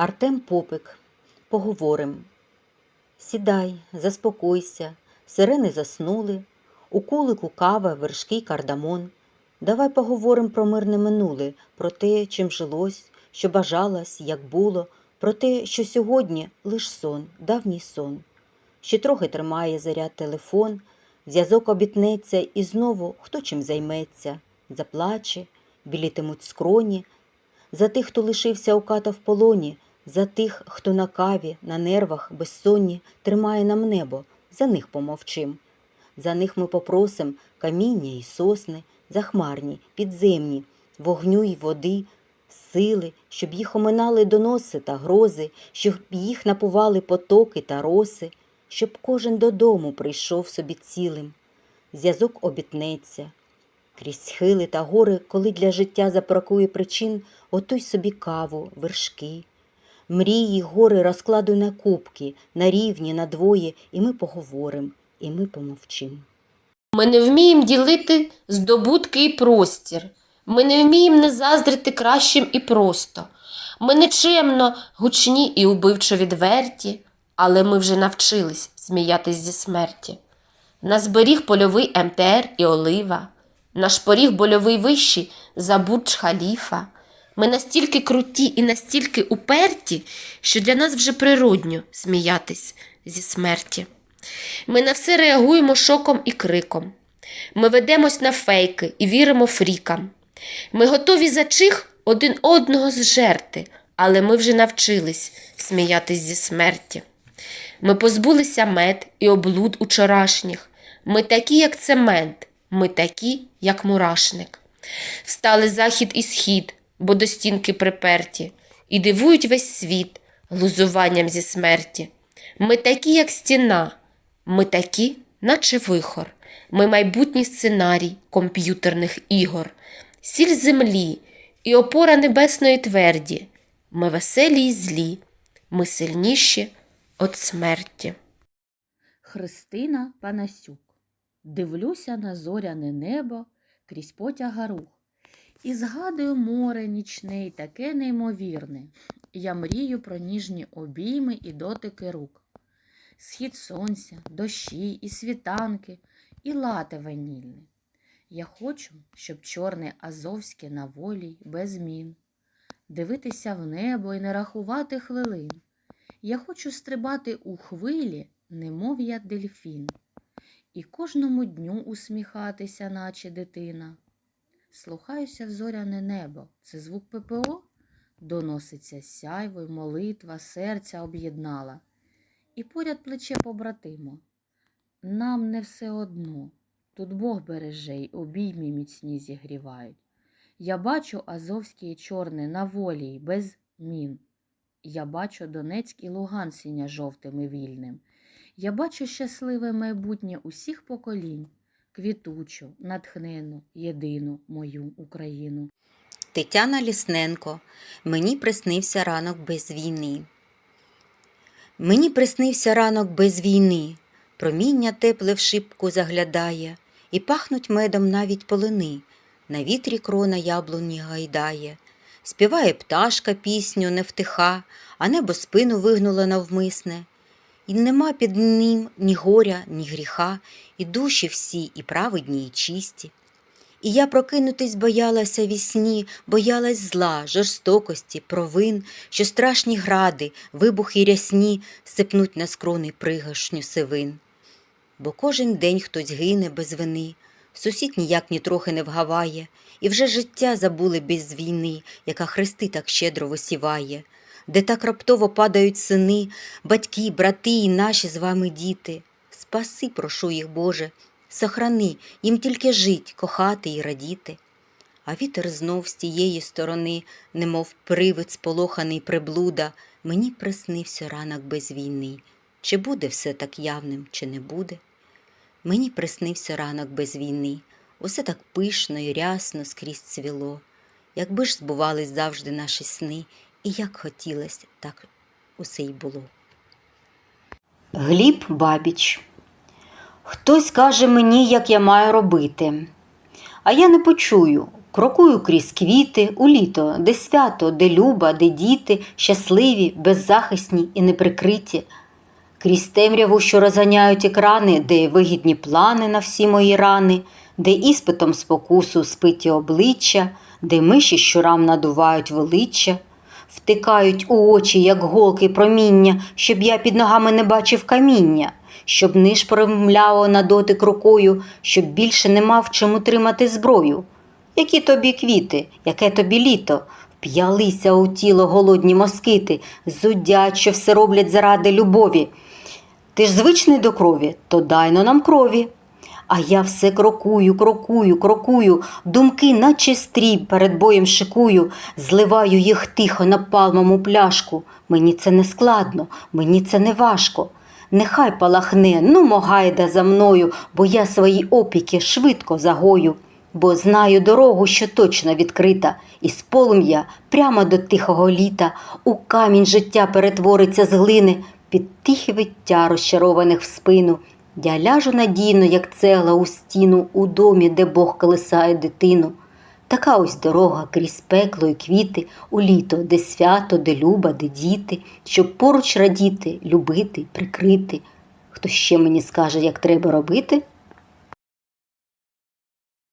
Артем Попик. Поговорим. Сідай, заспокойся, сирени заснули, у кулику кава, вершки кардамон. Давай поговорим про мирне минуле, про те, чим жилось, що бажалось, як було, про те, що сьогодні лиш сон, давній сон. Ще трохи тримає заряд телефон, зв'язок обітнеться, і знову хто чим займеться, заплаче, білітимуть скроні, за тих, хто лишився у ката в полоні, за тих, хто на каві, на нервах, безсонні, тримає нам небо, за них помовчим. За них ми попросим каміння і сосни, захмарні, підземні, вогню й води, сили, щоб їх оминали доноси та грози, щоб їх напували потоки та роси, щоб кожен додому прийшов собі цілим. Зв'язок обітнеться. Крізь схили та гори, коли для життя запракує причин, готуй собі каву, вершки. Мрії, гори розкладуй на кубки, на рівні, на двоє, і ми поговорим, і ми помовчим. Ми не вміємо ділити здобутки і простір. Ми не вміємо не заздрити кращим і просто. Ми нечемно гучні і убивчо відверті, але ми вже навчились сміятись зі смерті. Нас беріг польовий МТР і Олива, наш поріг больовий вищий за Бурдж Халіфа. Ми настільки круті і настільки уперті, що для нас вже природньо сміятись зі смерті. Ми на все реагуємо шоком і криком. Ми ведемось на фейки і віримо фрікам. Ми готові за чих один одного зжерти, але ми вже навчились сміятись зі смерті. Ми позбулися мед і облуд учорашніх. Ми такі, як цемент, ми такі, як мурашник. Встали захід і схід, бо до стінки приперті, і дивують весь світ глузуванням зі смерті. Ми такі, як стіна, ми такі, наче вихор. Ми майбутній сценарій комп'ютерних ігор, сіль землі і опора небесної тверді. Ми веселі й злі, ми сильніші від смерті. Христина Панасюк. Дивлюся на зоряне небо крізь потяга рух. І згадую море нічне й таке неймовірне. Я мрію про ніжні обійми і дотики рук. Схід сонця, дощі і світанки, і лате ванільне. Я хочу, щоб чорне азовське на волі без змін. Дивитися в небо і не рахувати хвилин. Я хочу стрибати у хвилі, немов я дельфін, і кожному дню усміхатися, наче дитина. Слухаюся в зоряне небо, це звук ППО, доноситься сяйво молитва, серця об'єднала. І поряд плече побратимо. Нам не все одно, тут Бог береже й обіймі міцні зігрівають. Я бачу азовське і чорне на волі й без мін. Я бачу Донецьк і Луган сіня жовтим і вільним. Я бачу щасливе майбутнє усіх поколінь, квітучу, натхнену, єдину мою Україну. Тетяна Лісненко. Мені приснився ранок без війни. Мені приснився ранок без війни. Проміння тепле в шибку заглядає, і пахнуть медом навіть полини. На вітрі крона яблуні гайдає. Співає пташка пісню не втиха, а небо спину вигнуло навмисне. І нема під ним ні горя, ні гріха, і душі всі, і праведні, і чисті. І я прокинутись боялася вісні, боялась зла, жорстокості, провин, що страшні гради, вибухи рясні сипнуть на скрони пригашню сивин. Бо кожен день хтось гине без вини, сусід ніяк нітрохи не вгаває, і вже життя забули без війни, яка хрести так щедро висіває, де так раптово падають сини, батьки, брати і наші з вами діти. Спаси, прошу їх, Боже, сохрани їм тільки жить, кохати і радіти. А вітер знов з тієї сторони, немов привид сполоханий приблуда, мені приснився ранок без війни. Чи буде все так явним, чи не буде? Мені приснився ранок без війни, усе так пишно і рясно скрізь цвіло. Якби ж збувались завжди наші сни, і як хотілося, так усе й було. Гліб Бабіч Хтось каже мені, як я маю робити, а я не почую, Крокую крізь квіти у літо, де свято, де люба, де діти, щасливі, беззахисні і неприкриті. Крізь темряву, що розганяють екрани, де вигідні плани на всі мої рани, де іспитом спокусу спиті обличчя, де миші щурам надувають величчя, втикають у очі, як голки проміння, щоб я під ногами не бачив каміння, щоб ниш промляло на дотик рукою, щоб більше не мав чим утримати зброю. Які тобі квіти, яке тобі літо? Вп'ялися у тіло голодні москити, зудять, що все роблять заради любові. Ти ж звичний до крові, то дайно нам крові. А я все крокую, крокую, крокую, думки, наче стріб перед боєм шикую, зливаю їх тихо на палмому пляшку. Мені це не складно, мені це не важко. Нехай палахне, ну могайда за мною, бо я свої опіки швидко загою, бо знаю дорогу, що точно відкрита, і з полум'я прямо до тихого літа у камінь життя перетвориться з глини під тихе виття розчарованих в спину. Я ляжу надійно, як цегла у стіну, у домі, де Бог колисає дитину. Така ось дорога крізь пекло і квіти, у літо, де свято, де люба, де діти, щоб поруч радіти, любити, прикрити. Хто ще мені скаже, як треба робити?